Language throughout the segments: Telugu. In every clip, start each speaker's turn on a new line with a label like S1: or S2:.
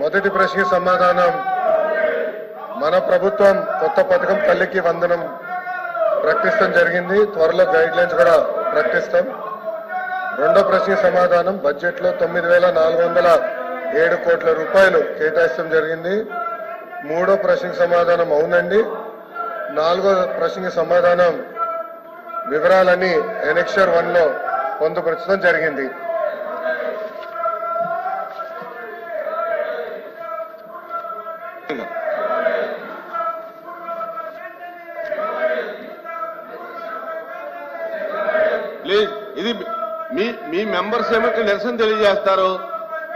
S1: మొదటి ప్రశ్న సమాధానం. మన ప్రభుత్వం కొత్త పథకం తల్లికి వందనం ప్రకటిస్తాం జరిగింది. త్వరలో గైడ్ లైన్స్ కూడా ప్రకటిస్తాం. రెండో ప్రశ్న సమాధానం బడ్జెట్లో తొమ్మిది వేల నాలుగు వందల ఏడు కోట్ల రూపాయలు కేటాయిస్తాం జరిగింది. మూడో ప్రశ్నకి సమాధానం అవునండి. నాలుగో ప్రశ్నకి సమాధానం వివరాలన్నీ ఎనెక్షర్ వన్లో పొందుపరచడం జరిగింది.
S2: ప్లీజ్ ఇది మీ మీ మెంబర్స్ ఏమో నిరసన తెలియజేస్తారు?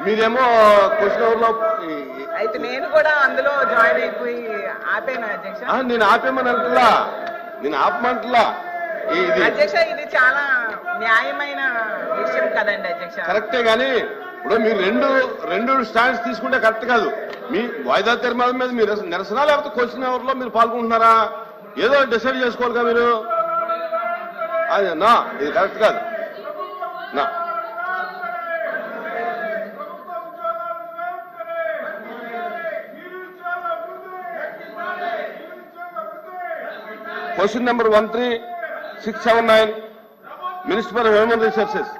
S2: మీరేమో క్వశ్చన్ అవర్లో ఈ-
S3: అయితే నేను కూడా అందులో జాయిన్ అయిపోయి ఆపాను అధ్యక్ష.
S2: నేను ఆపేమని అంటలా నేను ఆపమంటలా ఈ- ఇది
S3: అధ్యక్ష ఇది చాలా న్యాయమైన విషయం కదండి అధ్యక్ష.
S2: కరెక్టే గాని ఇప్పుడు మీరు రెండు రెండు స్టాండ్స్ తీసుకుంటే కరెక్ట్ కాదు. మీ వాయిదా తీర్మానం మీద మీరు నిరసన లేకపోతే క్వశ్చన్ అవర్ మీరు పాల్గొంటున్నారా? ఏదో డిసైడ్ చేసుకోవాలిగా మీరు? అది నా ఇది కరెక్ట్ కాదు. నా. Question number one three six seven nine minister for human resources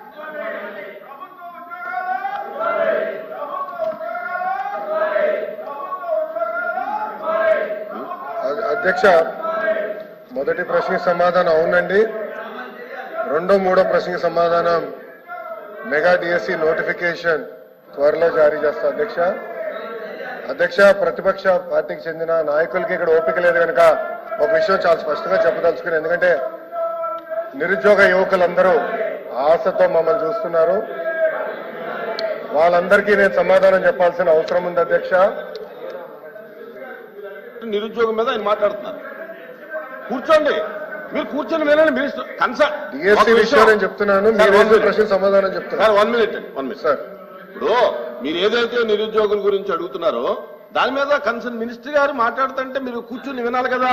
S1: అధ్యక్ష మొదటి ప్రశ్నకి సమాధానం అవునండి. రెండో మూడో ప్రశ్నకి సమాధానం మెగా డిఎస్సి నోటిఫికేషన్ త్వరలో జారీ చేస్తా అధ్యక్ష. అధ్యక్ష ప్రతిపక్ష పార్టీకి చెందిన నాయకులకి ఇక్కడ ఓపిక లేదు కనుక ఒక విషయం చాలా స్పష్టంగా చెప్పదలుచుకుని ఎందుకంటే నిరుద్యోగ యువకులందరూ ఆశతో మమ్మల్ని చూస్తున్నారు. వాళ్ళందరికీ నేను సమాధానం చెప్పాల్సిన అవసరం ఉంది అధ్యక్ష.
S2: నిరుద్యోగం మీద ఆయన మాట్లాడుతున్నారు. కూర్చోండి. మీరు కూర్చొని వినండి మినిస్టర్. కన్సర్న్
S1: డిఎస్సి విషయం నేను చెప్తున్నాను. ప్రశ్న సమాధానం చెప్తున్నారు
S2: sir one minute one minute
S1: sir.
S2: ఇప్పుడు మీరు ఏదైతే నిరుద్యోగుల గురించి అడుగుతున్నారో దాని మీద కన్సర్న్ మినిస్టర్ గారు మాట్లాడుతుంటే మీరు కూర్చుని వినాలి కదా?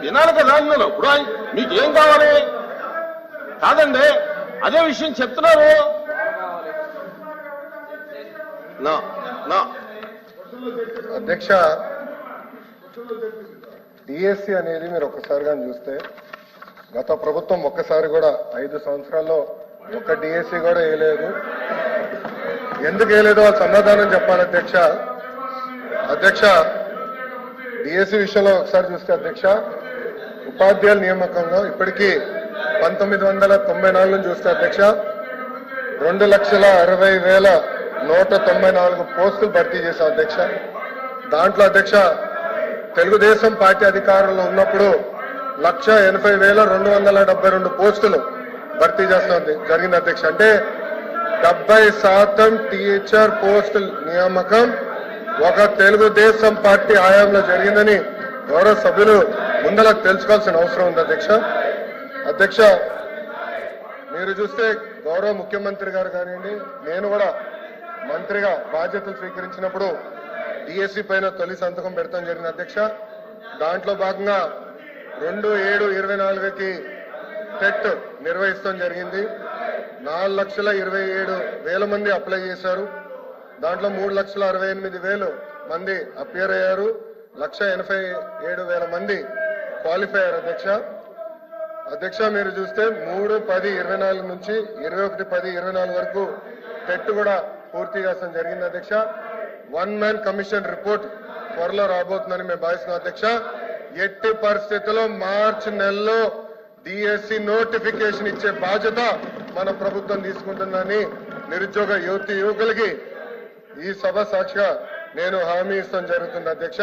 S2: వినాలి కదా అన్నాను ఇప్పుడు మీకు ఏం కావాలి? కాదండి. అదే విషయం చెప్తున్నారు. నా నా
S1: అధ్యక్ష డిఎస్సి అనేది మీరు ఒక్కసారి కానీ చూస్తే గత ప్రభుత్వం ఒక్కసారి కూడా ఐదు సంవత్సరాల్లో ఒక్క డిఎస్సి కూడా వేయలేదు. ఎందుకు వేయలేదు? వాళ్ళు సమాధానం చెప్పాలి అధ్యక్ష. అధ్యక్ష డిఎస్సి విషయంలో ఒకసారి చూస్తే అధ్యక్ష ఉపాధ్యాయుల నియామకంలో ఇప్పటికీ పంతొమ్మిది వందల తొంభై నాలుగు చూస్తే అధ్యక్ష రెండు లక్షల అరవై వేల నూట తొంభై నాలుగు పోస్టులు భర్తీ చేశాం అధ్యక్ష. దాంట్లో అధ్యక్ష తెలుగుదేశం పార్టీ అధికారంలో ఉన్నప్పుడు లక్ష ఎనభై వేల రెండు వందల డెబ్బై రెండు పోస్టులు భర్తీ చేస్తుంది జరిగింది అధ్యక్ష. అంటే డెబ్బై శాతం టీచర్ పోస్టు నియామకం ఒక తెలుగుదేశం పార్టీ హయాంలో జరిగిందని గౌరవ సభ్యులు ముందల తెలుసుకోవాల్సిన అవసరం ఉంది అధ్యక్ష. అధ్యక్ష మీరు చూస్తే గౌరవ ముఖ్యమంత్రి గారు కానివ్వండి నేను కూడా మంత్రిగా బాధ్యతలు స్వీకరించినప్పుడు డిఎస్సి పైన తొలి సంతకం పెడతాం జరిగింది అధ్యక్ష. దాంట్లో భాగంగా రెండు ఏడు ఇరవై నాలుగుకి టెట్ నిర్వహిస్తాం జరిగింది. నాలుగు లక్షల ఇరవై ఏడు వేల మంది అప్లై చేశారు. దాంట్లో మూడు లక్షల అరవై ఎనిమిది వేలు మంది అపియర్ అయ్యారు. లక్ష ఎనభై ఏడు వేల మంది క్వాలిఫై అయ్యారు అధ్యక్ష. అధ్యక్ష మీరు చూస్తే మూడు పది ఇరవై నాలుగు నుంచి ఇరవై ఒకటి పది ఇరవై నాలుగు వరకు టెట్ కూడా పూర్తి చేస్తాం జరిగింది అధ్యక్ష. వన్ మ్యాన్ కమిషన్ రిపోర్ట్ త్వరలో రాబోతుందని మేము భావిస్తున్నాం అధ్యక్ష. ఎట్టి పరిస్థితుల్లో మార్చి నెలలో డిఎస్సి నోటిఫికేషన్ ఇచ్చే బాధ్యత మన ప్రభుత్వం తీసుకుంటుందని నిరుద్యోగ యువతి యువకులకి ఈ సభ సాక్షిగా నేను హామీ ఇస్తాం జరుగుతుంది అధ్యక్ష.